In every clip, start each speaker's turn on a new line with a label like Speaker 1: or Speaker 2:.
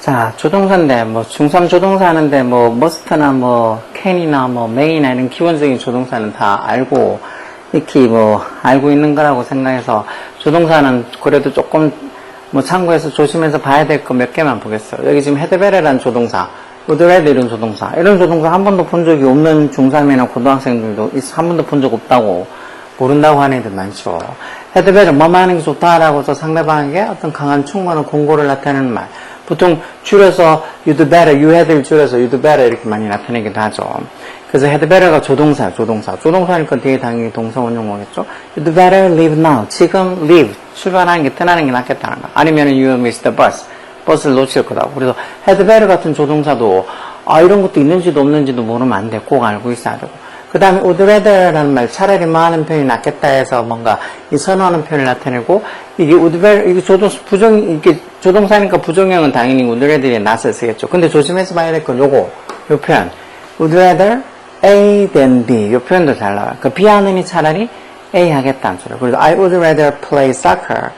Speaker 1: 자, 조동사인데, 뭐, 중3 조동사 하는데, 뭐, 머스트나 뭐, 캔이나 뭐, 메이나 이런 기본적인 조동사는 다 알고, 익히 뭐, 알고 있는 거라고 생각해서, 조동사는 그래도 조금, 뭐, 참고해서 조심해서 봐야 될 거 몇 개만 보겠어요. 여기 지금 헤드베레라는 조동사, 우드레드 이런 조동사, 이런 조동사 한 번도 본 적이 없는 중3이나 고등학생들도 있- 한 번도 본 적 없다고, 모른다고 하는 애들 많죠. 헤드베르 뭐만 하는 게 좋다라고 해서 상대방에게 어떤 강한 충고나 공고를 나타내는 말. 보통 줄여서 you had를 줄여서 better 이렇게 많이 나타내기도 하죠. 그래서 better가 조동사야, 조동사. 조동사니까 뒤에 당연히 동사 원용어겠죠. you do better leave now. 지금 leave. 출발하는 게 떠나는 게 낫겠다는 거. 아니면 you miss the bus. 버스를 놓칠 거다고. 그래서 better 같은 조동사도 아 이런 것도 있는지도 없는지도 모르면 안 돼. 꼭 알고 있어야 되고. 그 다음에 rather라는 말, 차라리 뭐 하는 편이 낫겠다 해서 뭔가 이 선호하는 표현을 나타내고, 이게 rather, 이게 조동, 부정, 이게 조동사니까 부정형은 당연히 would rather에 낫을 쓰겠죠. 근데 조심해서 봐야 될 건 요거, 요 표현. would rather A than B. 요 표현도 잘 나와요. 그 B 하느니 차라리 A 하겠다는 소리. 그래서 I would rather play soccer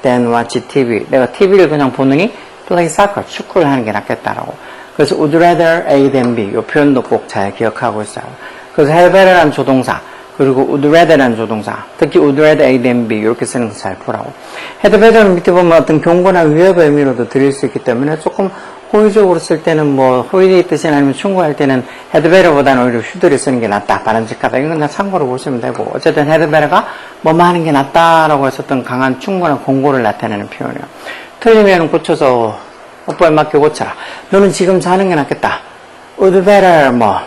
Speaker 1: than watch TV. 내가 TV를 그냥 보느니 play soccer, 축구를 하는 게 낫겠다라고. 그래서 would rather A than B. 요 표현도 꼭 잘 기억하고 있어요. 그래서 better란 조동사, 그리고 rather란 조동사, 특히 rather A than B 이렇게 쓰는 거 잘 보라고. better는 밑에 보면 어떤 경고나 위협의 의미로도 드릴 수 있기 때문에 조금 호의적으로 쓸 때는 뭐 호의의 뜻이 아니면 충고할 때는 better보다는 오히려 슈드를 쓰는 게 낫다, 바람직하다 이건 다 참고로 보시면 되고 어쨌든 better가 뭐뭐 하는 게 낫다라고 했었던 강한 충고나 공고를 나타내는 표현이에요. 틀리면 고쳐서 오빠에 맞게 고쳐라. 너는 지금 자는 게 낫겠다. better 뭐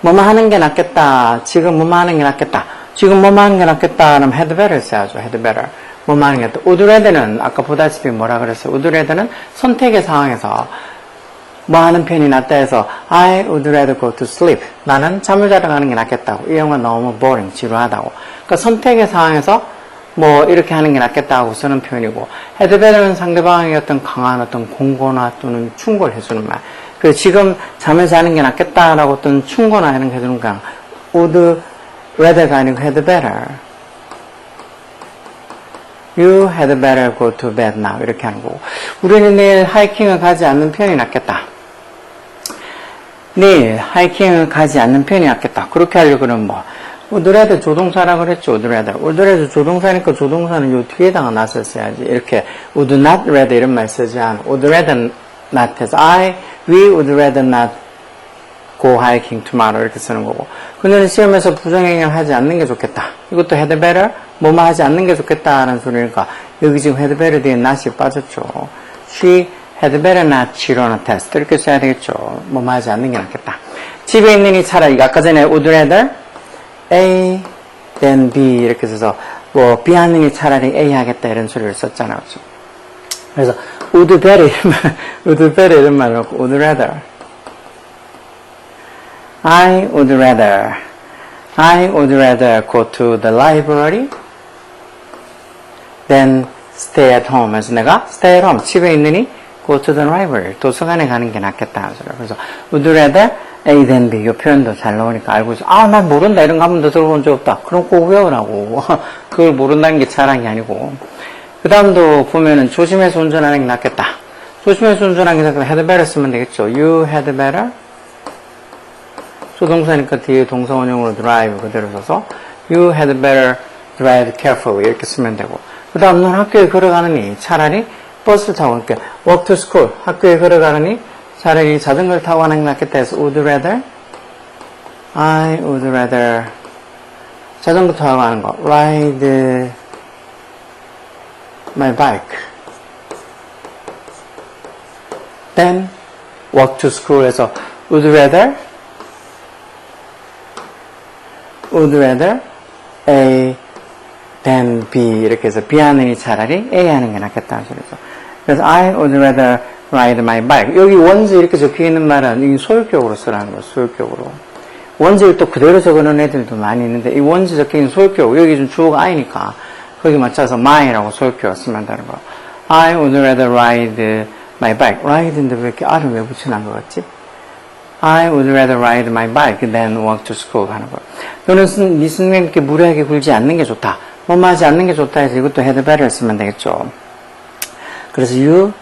Speaker 1: 뭐뭐 하는 게 낫겠다. 지금 뭐뭐 하는 게 낫겠다. 지금 뭐뭐 하는 게 낫겠다. 그럼 better 써야죠. better. 뭐뭐 하는 게 낫다. rather는 아까 보다시피 뭐라 그랬어요. rather는 선택의 상황에서 뭐 하는 편이 낫다 해서 I would rather go to sleep. 나는 잠을 자러 가는 게 낫겠다고. 이 영화 너무 boring, 지루하다고. 그러니까 선택의 상황에서 뭐 이렇게 하는 게 낫겠다고 쓰는 표현이고 better는 상대방에게 어떤 강한 어떤 공고나 또는 충고를 해주는 말. 그 지금 잠을 자는 게 낫겠다라고 어떤 충고나 이런 게거 would rather가 아니고 had better. You had better go to bed now. 이렇게 하는 거고. 우리는 내일 하이킹을 가지 않는 편이 낫겠다. 내일 하이킹을 가지 않는 편이 낫겠다. 그렇게 하려고는 뭐, 우드레드 조동사라 그랬죠, 우드레드. 우드레드 조동사니까 조동사는 요 뒤에다가 써야지. 이렇게, would not rather 이런 말 쓰지 않아. would rather not 해서, I, we would rather not go hiking tomorrow 이렇게 쓰는 거고. 그녀는 시험에서 부정행위를 하지 않는 게 좋겠다. 이것도 had better, 뭐뭐 하지 않는 게 좋겠다라는 소리니까, 여기 지금 had better 뒤에 not이 빠졌죠. She had better not cheat on a test. 이렇게 써야 되겠죠. 뭐뭐 하지 않는 게 낫겠다. 집에 있는 이 차라리, 아까 전에 would rather A than B 이렇게 써서, 뭐, B 하는 게 차라리 A 하겠다 이런 소리를 썼잖아요. 그죠? 그래서, would better 이런 말을 넣고, would rather. I would rather, I would rather go to the library than stay at home. 그래서 내가 stay at home, 집에 있느니 go to the library, 도서관에 가는 게 낫겠다. 그래서 would rather A than B 이 표현도 잘 나오니까 알고 있어. 아, 난 모른다. 이런 거 한 번도 들어본 적 없다. 그럼 꼭 외우라고. 그걸 모른다는 게 자랑이 아니고. 그 다음도 보면은 조심해서 운전하는 게 낫겠다. 조심해서 운전하는 게 낫겠다. better 쓰면 되겠죠. You had better 조동사니까 뒤에 동사 원형으로 drive 그대로 써서 you had better drive carefully 이렇게 쓰면 되고 그 다음 넌 학교에 걸어가느니 차라리 버스를 타고 이렇게 walk to school 학교에 걸어가느니 차라리 자전거를 타고 가는 게 낫겠다 해서 would rather I would rather 자전거 타고 가는 거 ride my bike then walk to school 해서 would rather would rather A than B 이렇게 해서 B 하느니 차라리 A 하는 게 낫겠다는 소리죠. 그래서 I would rather ride my bike. 여기 원즈 이렇게 적혀 있는 말은 이 소유격으로 쓰라는 거예요. 소유격으로. 원즈를 또 그대로 적어놓은 애들도 많이 있는데 이 원즈 적혀 있는 소유격 여기 좀 주어가 I니까 거기 맞춰서 my라고 소유격을 쓰면 되는 거예요. I would rather ride my bike. ride인데 왜 이렇게 R을 왜 붙여놓은 것 같지? I would rather ride my bike than walk to school 하는 거. 너는 네 선생님께 무례하게 굴지 않는 게 좋다. 뭐뭐 하지 않는 게 좋다 해서 이것도 had better를 쓰면 되겠죠. 그래서 you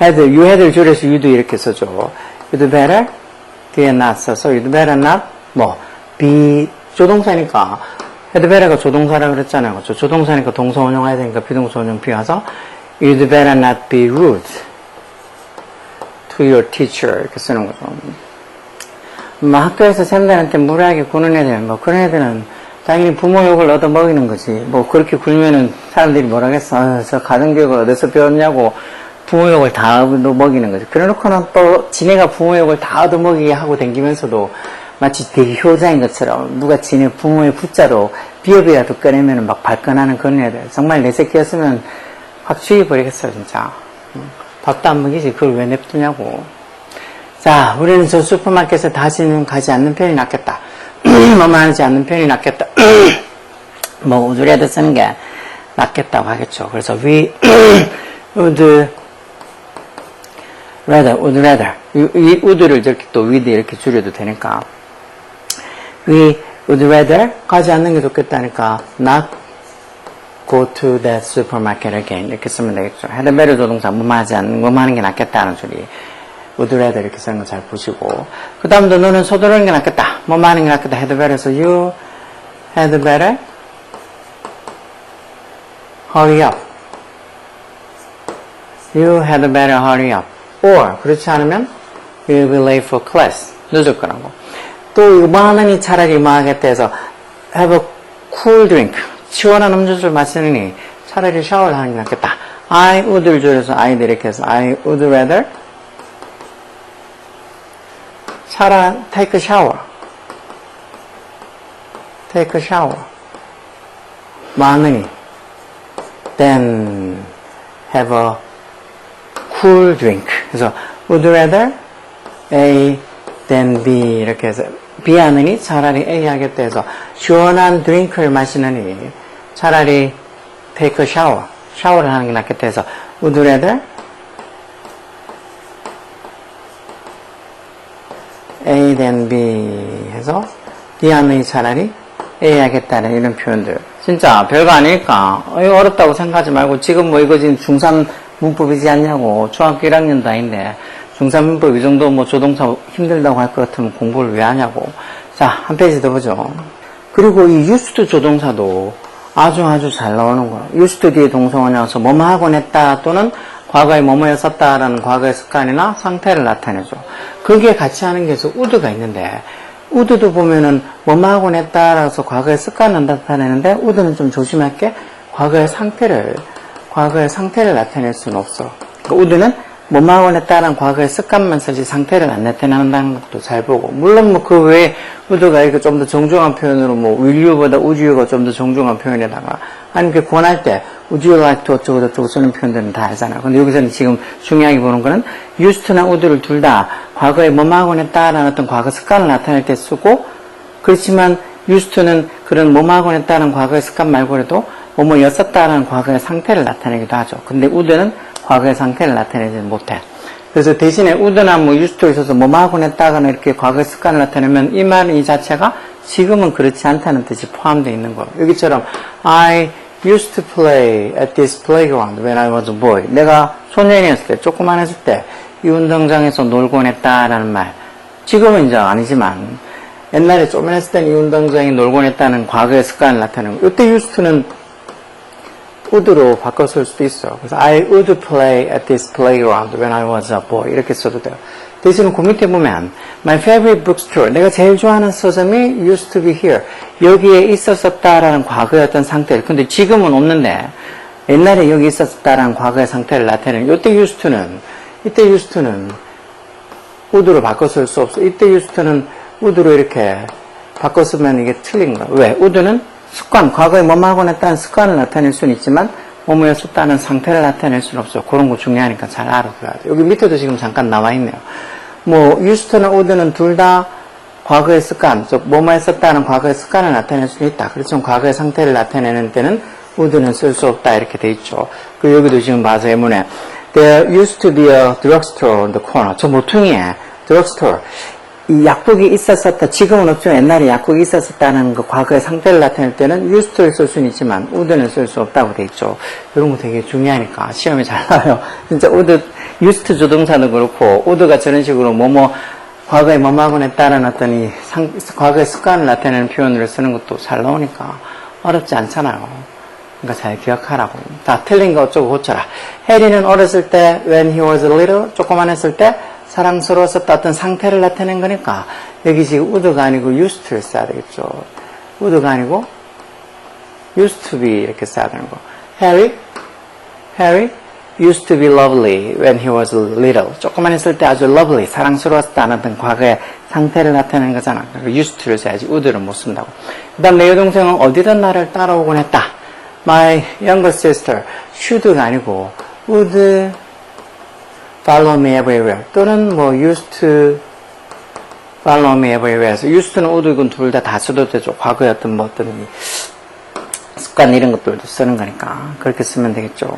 Speaker 1: had, you had를 줄여서 you도 이렇게 써줘. you'd better 뒤에 not 써서 you'd better not 뭐 be 조동사니까 had better가 조동사라 그랬잖아요. 그렇죠? 조동사니까 동사 원형해야 되니까 비동사 원형 비와서 you'd better not be rude to your teacher 이렇게 쓰는 거죠. 뭐 학교에서 쌤들한테 무례하게 구는 애들, 뭐 그런 애들은 자기는 부모 욕을 얻어 먹이는 거지. 뭐 그렇게 굴면은 사람들이 뭐라겠어. 아, 저 가정교육을 어디서 배웠냐고 부모 욕을 다 얻어 먹이는 거지. 그래 놓고는 또 지네가 부모 욕을 다 얻어 먹이게 하고 댕기면서도 마치 되게 효자인 것처럼 누가 지네 부모의 붙자로 비업이라도 꺼내면은 막 발끈하는 그런 애들. 정말 내 새끼였으면 확 죽여버리겠어요, 진짜. 응. 밥도 안 먹이지. 그걸 왜 냅두냐고. 자, 우리는 저 슈퍼마켓에 다시는 가지 않는 편이 낫겠다. 뭐만 하지 않는 편이 낫겠다. 뭐, 우드레드 쓰는 게 낫겠다고 하겠죠. 그래서 we would rather, would rather. 이, 이 would를 이렇게 또 with 이렇게 줄여도 되니까. We would rather 가지 않는 게 좋겠다니까 not go to that supermarket again. 이렇게 쓰면 되겠죠. better 조동사, 뭐만 하지 않는, 뭐만 하는 게 낫겠다는 소리. would rather 이렇게 쓰는 거 잘 보시고 그 다음도 너는 서두르는 게 낫겠다 뭐 많은 게 낫겠다 better에서 you had better hurry up you had better hurry up or 그렇지 않으면 you will be late for class 늦을 거라고 또 이거 뭐 하느니 차라리 뭐 하겠다 해서 have a cool drink 시원한 음료수를 마시느니 차라리 샤워를 하는 게 낫겠다 I would를 줄여서 I'd 이렇게 해서 I would rather 차라 take a shower. take a shower. 많으니 then have a cool drink. 그래서 would rather A than B 이렇게 해서 B 하느니 차라리 A 하겠다 해서 시원한 드링크를 마시느니 차라리 a shower. 샤워를 하는 게 낫겠다 해서 would rather A than B 해서 D 하느니 차라리 A 하겠다는 이런 표현들. 진짜 별거 아닐까? 어, 어렵다고 생각하지 말고 지금 뭐 이거 지금 중3 문법이지 않냐고. 중학교 1학년도 아닌데 중3 문법 이 정도 뭐 조동사 힘들다고 할 것 같으면 공부를 왜 하냐고. 자, 한 페이지 더 보죠. 그리고 이 used 조동사도 아주 아주 잘 나오는 거야. used 뒤에 동사가 나와서 뭐뭐 하곤 했다 또는 과거에 뭐뭐에 썼다라는 과거의 습관이나 상태를 나타내죠. 그게 같이 하는 게 우드가 있는데 우드도 보면은 뭐뭐 하곤 했다라서 과거의 습관을 나타내는데 우드는 좀 조심할게 과거의 상태를 과거의 상태를 나타낼 수는 없어. 그러니까 우드는 하곤 했다라는 과거의 습관만 쓰지 상태를 안 나타낸다는 것도 잘 보고 물론 뭐 그 외에 우드가 이렇게 좀 더 정중한 표현으로 뭐 would you가 좀 더 정중한 표현에다가 아니면 이렇게 권할 때 like to 어쩌고 저쩌고 쓰는 표현들은 다 알잖아요. 근데 여기서는 지금 중요하게 보는 거는 used나 would를 둘다 뭐뭐 하곤 했다라는 어떤 과거 습관을 나타낼 때 쓰고 그렇지만 used는 그런 하곤 했다는 과거의 습관 말고라도 뭐뭐였었다라는 과거의 상태를 나타내기도 하죠. 근데 would는 과거의 상태를 나타내지 못해. 그래서 대신에 would나 뭐 used에 있어서 뭐뭐 하곤 했다거나 이렇게 과거의 습관을 나타내면 이 말은 이 자체가 지금은 그렇지 않다는 뜻이 포함되어 있는 거예요. 여기처럼 I used to play at this playground when I was a boy. 내가 소년이었을 때, 조그만 했을 때, 이 운동장에서 놀곤 했다라는 말. 지금은 이제 아니지만, 옛날에 조그만 했을 때는 이 운동장에 놀곤 했다는 과거의 습관을 나타내는 거. 이때 used는 would로 쓸 수도 있어. 그래서 I would play at this playground when I was a boy. 이렇게 써도 돼요. 대신에 그 밑에 보면 My favorite bookstore. 내가 제일 좋아하는 서점이 used to be here. 여기에 있었었다라는 과거의 어떤 상태. 근데 지금은 없는데 옛날에 여기 있었다라는 과거의 상태를 나타내는 이때 used to는 이때 used to는 would로 쓸수 없어. 이때 used to는 would로 이렇게 바꿔 쓰면 이게 틀린 거야. 왜? would는 습관, 과거에 하곤 했다는 습관을 나타낼 수는 있지만 뭐뭐였었다는 상태를 나타낼 수는 없어. 그런 거 중요하니까 잘 알아둬야 돼. 여기 밑에도 지금 잠깐 나와 있네요. 뭐 유스트나 우드는 둘 다 과거의 습관, 즉 뭐뭐 했었다는 과거의 습관을 나타낼 수 있다. 그렇지만 과거의 상태를 나타내는 때는 우드는 쓸 수 없다 이렇게 돼 있죠. 그 여기도 지금 봐서 예문에 There used to be a drugstore on the corner. 저 모퉁이에 drugstore. 이 약국이 있었었다. 지금은 없지만 옛날에 약국이 있었었다는 그 과거의 상태를 나타낼 때는 used를 쓸 수는 있지만 would는 쓸 수 없다고 돼 있죠. 이런 거 되게 중요하니까 시험에 잘 나와요. 진짜 would, used 조동사도 그렇고 would가 저런 식으로 뭐뭐 했다는 어떤 이 상, 과거의 습관을 나타내는 표현으로 쓰는 것도 잘 나오니까 어렵지 않잖아요. 그러니까 잘 기억하라고. 다 틀린 거 어쩌고 고쳐라. 해리는 어렸을 때 when he was little 조그만 했을 때 사랑스러웠었다 어떤 상태를 나타낸 거니까 여기 지금 would가 아니고 used를 써야 되겠죠. would가 아니고 used to be 이렇게 써야 되는 거. Harry, Harry used to be lovely when he was little. 조그만 했을 때 아주 lovely, 사랑스러웠다는 어떤 과거의 상태를 나타내는 거잖아. 그러니까 used to를 써야지 would를 못 쓴다고. 그 다음 내 여동생은 어디든 나를 따라오곤 했다. My younger sister should가 아니고 would follow me everywhere. 또는 뭐 used to follow me everywhere에서 used to는 would 이건 둘 다 다 써도 되죠. 어떤 뭐 어떤 이 습관 이런 것들도 쓰는 거니까 그렇게 쓰면 되겠죠.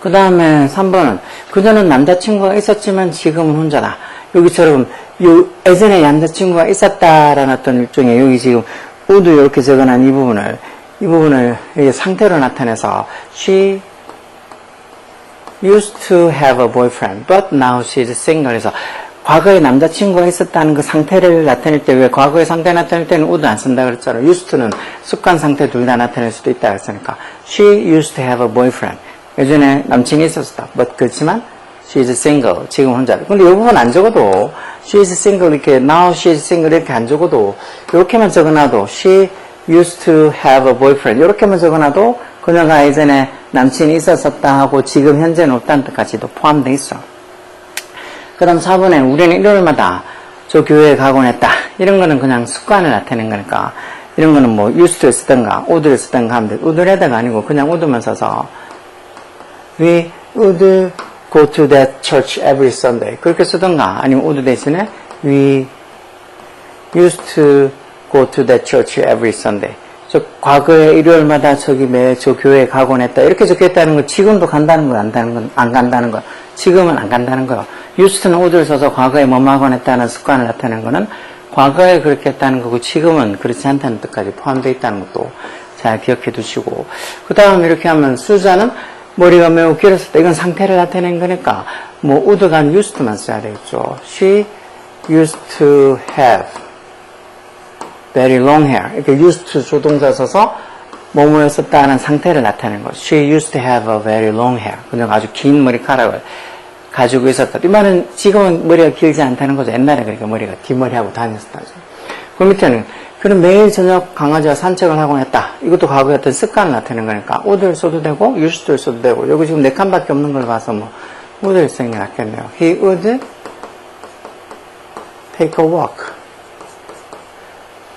Speaker 1: 그 다음에 3번은 그전엔 남자친구가 있었지만 지금은 혼자다. 여기처럼 요 예전에 남자친구가 있었다라는 어떤 일종의 여기 지금 우드 이렇게 적어놓은 이 부분을 이 부분을 상태로 나타내서 she used to have a boyfriend but now she's single 해서 과거에 남자친구가 있었다는 그 상태를 나타낼 때 왜 과거의 상태 나타낼 때는 우드 안 쓴다 그랬잖아요. used to는 습관 상태 둘 다 나타낼 수도 있다 그랬으니까 she used to have a boyfriend 예전에 남친이 있었다. but 그렇지만 she is single 지금 혼자. 근데 이 부분 안 적어도 she is single 이렇게 now she is single 이렇게 안 적어도 이렇게만 적어놔도 she used to have a boyfriend 이렇게만 적어놔도 그녀가 예전에 남친이 있었었다 하고 지금 현재는 없다는 뜻까지도 포함되어 있어. 그 다음 4번에 우리는 일요일마다 저 교회에 가곤 했다. 이런 거는 그냥 습관을 나타내는 거니까 이런 거는 뭐 used를 쓰든가 would를 쓰든가 하면 돼. would에다가 아니고 그냥 would만 써서 We would go to that church every Sunday. 그렇게 쓰든가 아니면 would 대신에 we used to go to that church every Sunday. 저 과거에 일요일마다 저기 매 저 교회에 가곤 했다. 이렇게 적혀있다는 건 지금도 간다는 건 안다는 건 안 간다는 거. 지금은 안 간다는 거요. 유스트는 would를 써서 과거에 하곤 했다는 습관을 나타내는 거는 과거에 그렇게 했다는 거고 지금은 그렇지 않다는 뜻까지 포함되어 있다는 것도 잘 기억해 두시고 그 다음 이렇게 하면 수자는 머리가 매우 길었을 때 이건 상태를 나타낸 거니까 뭐 아니라 used만 써야 되겠죠. She used to have very long hair. 이렇게 used to 조동사 써서 뭐뭐였었다는 상태를 나타내는 거죠. She used to have a very long hair. 그녀가 아주 긴 머리카락을 가지고 있었다. 이 말은 지금은 머리가 길지 않다는 거죠. 옛날에 그러니까 머리가 긴 머리하고 다녔었다죠. 그 밑에는 그는 매일 저녁 강아지와 산책을 하곤 했다. 이것도 과거의 어떤 습관을 나타내는 거니까 would를 써도 되고 used를 써도 되고 여기 지금 네 칸밖에 없는 걸 봐서 뭐 would를 쓰는 게 낫겠네요. He would take a walk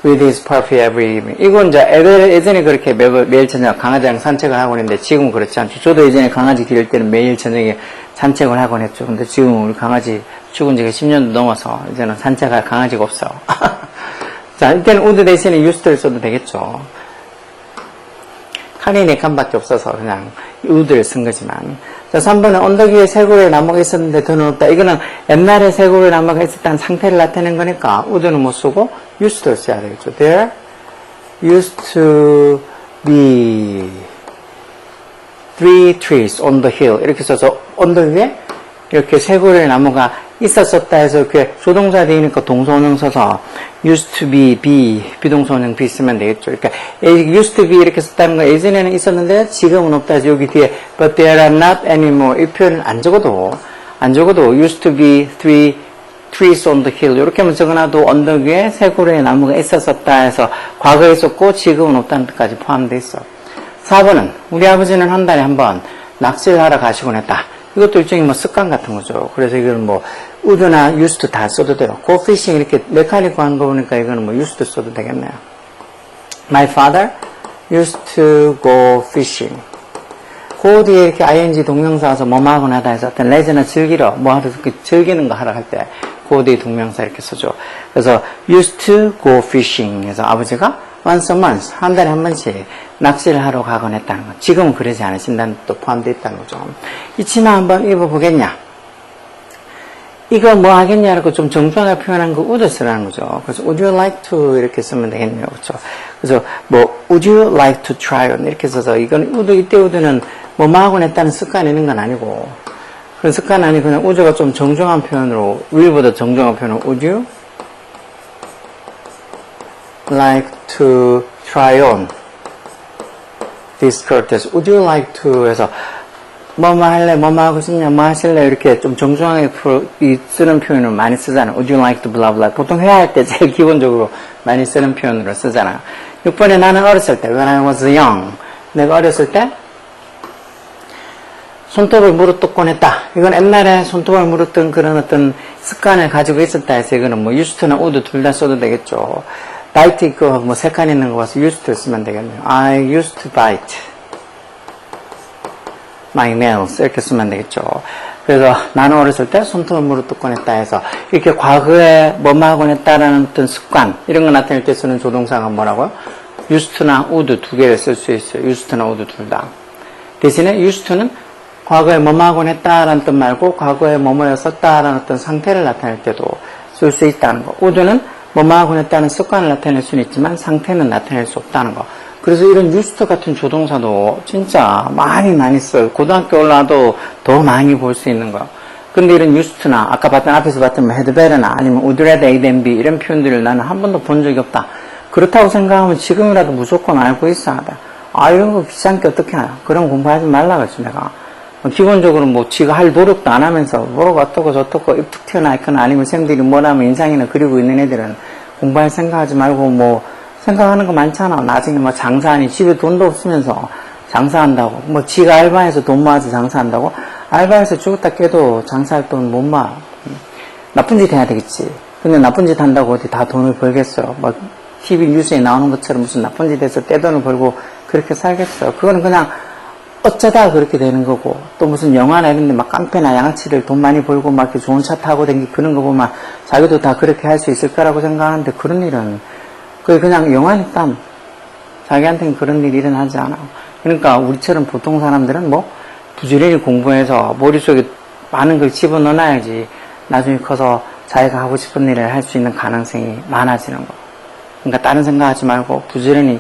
Speaker 1: with his puppy every evening. 이건 이제 애들 예전에 그렇게 매, 매일 저녁 강아지랑 산책을 하곤 했는데 지금은 그렇지 않죠. 저도 예전에 강아지 기를 때는 매일 저녁에 산책을 하곤 했죠. 근데 지금 우리 강아지 죽은 지가 10년도 넘어서 이제는 산책할 강아지가 없어. 자, 이때는 would 대신에 used를 써도 되겠죠. 칸이 4칸밖에 없어서 그냥 would를 쓴 거지만. 자, 3번은 언덕 위에 쇠고리에 나무가 있었는데 더는 없다. 이거는 옛날에 쇠고리에 나무가 있었다는 상태를 나타낸 거니까 would는 못 쓰고 used를 써야 되겠죠. There used to be three trees on the hill. 이렇게 써서 언덕 위에 이렇게 쇠고리의 나무가 있었었다 해서 이렇게 조동사 되니까 동소원형 써서 used to be, be, 비동소원형 be 쓰면 되겠죠. 그러니까 used to be 이렇게 썼다는 거 예전에는 있었는데 지금은 없다 해서 여기 뒤에 but there are not anymore 이 표현을 안 적어도 안 적어도 used to be three trees on the hill 이렇게만 적어놔도 언덕 위에 쇠고리의 나무가 있었었다 해서 과거에 있었고 지금은 없다는 뜻까지 포함되어 있어. 4번은 우리 아버지는 한 달에 한 번 낚시를 하러 가시곤 했다. 이것도 일종의 뭐 습관 같은 거죠. 그래서 이거는 뭐 우드나 used 다 써도 돼요. go fishing 이렇게 메카닉 하는 거 보니까 이거는 뭐 used 써도 되겠네요. My father used to go fishing. 그 뒤에 이렇게 ing 동명사 와서 뭐뭐 하곤 하다 해서 어떤 레저나 즐기러 뭐 하러 이렇게 즐기는 거 하러 갈때그 뒤에 동명사 이렇게 써줘. 그래서 used to go fishing 해서 아버지가 once a month 한 달에 한 번씩 낚시를 하러 가곤 했다는 거. 지금은 그러지 않으신다는 또 포함되어 있다는 거죠. 이 치마 한번 입어보겠냐? 이거 뭐 하겠냐고 좀 정중하게 표현한 거 would 쓰라는 거죠. 그래서 would you like to 이렇게 쓰면 되겠네요. 그렇죠. 그래서 뭐 would you like to try on 이렇게 써서 이건 would 이때 would는 뭐뭐 하고 냈다는 습관이 있는 건 아니고 그런 습관 아니 그냥 would가 좀 정중한 표현으로 will보다 정중한 표현으로 would you like to try on this skirt 해서 would you like to 해서 뭐뭐 할래, 뭐뭐 하고 싶냐, 뭐 하실래, 이렇게 좀 정중하게 쓰는 표현을 많이 쓰잖아. Would you like to blah blah. 보통 회화할 때 제일 기본적으로 많이 쓰는 표현으로 쓰잖아. 6번에 나는 어렸을 때, when I was young. 내가 어렸을 때, 손톱을 물어뜯곤 했다. 이건 옛날에 손톱을 물었던 그런 어떤 습관을 가지고 있었다 해서 이거는 뭐 to나 would 둘다 써도 되겠죠. Bite 이거 뭐세 칸 있는 거 봐서 used to 쓰면 되겠네요. I used to bite. my nails 이렇게 쓰면 되겠죠. 그래서 나는 어렸을 때 물어뜯곤 했다 해서 이렇게 과거에 뭐뭐 하곤 했다라는 어떤 습관 이런 거 나타낼 때 쓰는 조동사가 뭐라고요? used to나 would 두 개를 쓸 수 있어요. used to나 would 둘 다. 대신에 used to는 과거에 뭐뭐 하곤 했다라는 뜻 말고 과거에 뭐뭐였었다라는 어떤 상태를 나타낼 때도 쓸 수 있다는 거. would는 뭐뭐 하곤 했다는 습관을 나타낼 수는 있지만 상태는 나타낼 수 없다는 거. 그래서 이런 used 같은 조동사도 진짜 많이 많이 써요. 고등학교 올라도 더 많이 볼 수 있는 거예요. 근데 이런 used나 아까 봤던 앞에서 봤던 뭐 better나 아니면 than B 이런 표현들을 나는 한 번도 본 적이 없다. 그렇다고 생각하면 지금이라도 무조건 알고 있어야 돼. 아 이런 거 귀찮게 어떻게 하냐. 그럼 공부하지 말라 그랬지 내가. 기본적으로 뭐 지가 할 노력도 안 하면서 뭐라고 어떻고 저떻고 입툭 튀어나 있거나 아니면 쌤들이 뭐라면 인상이나 그리고 있는 애들은 공부할 생각하지 말고 뭐 생각하는 거 많잖아. 나중에 뭐 장사하니 집에 돈도 없으면서 장사한다고. 뭐 지가 알바해서 돈 모아서 장사한다고. 알바해서 죽었다 깨도 장사할 돈 못 모아. 나쁜 짓 해야 되겠지. 근데 나쁜 짓 한다고 어디 다 돈을 벌겠어요. 뭐 TV 뉴스에 나오는 것처럼 무슨 나쁜 짓 해서 떼돈을 벌고 그렇게 살겠어요. 그거는 그냥 어쩌다 그렇게 되는 거고 또 무슨 영화나 이런 데 막 깡패나 양아치들 돈 많이 벌고 막 이렇게 좋은 차 타고 댕기 그런 거 보면 자기도 다 그렇게 할 수 있을 거라고 생각하는데 그런 일은 그게 그냥 영화니까 자기한테는 그런 일이 일어나지 않아. 그러니까 우리처럼 보통 사람들은 뭐 부지런히 공부해서 머릿속에 많은 걸 집어넣어놔야지 나중에 커서 자기가 하고 싶은 일을 할 수 있는 가능성이 많아지는 거. 그러니까 다른 생각하지 말고 부지런히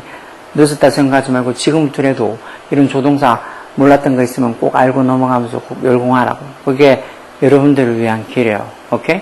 Speaker 1: 늦었다 생각하지 말고 지금부터라도 이런 조동사 몰랐던 거 있으면 꼭 알고 넘어가면서 꼭 열공하라고. 그게 여러분들을 위한 길이에요. 오케이?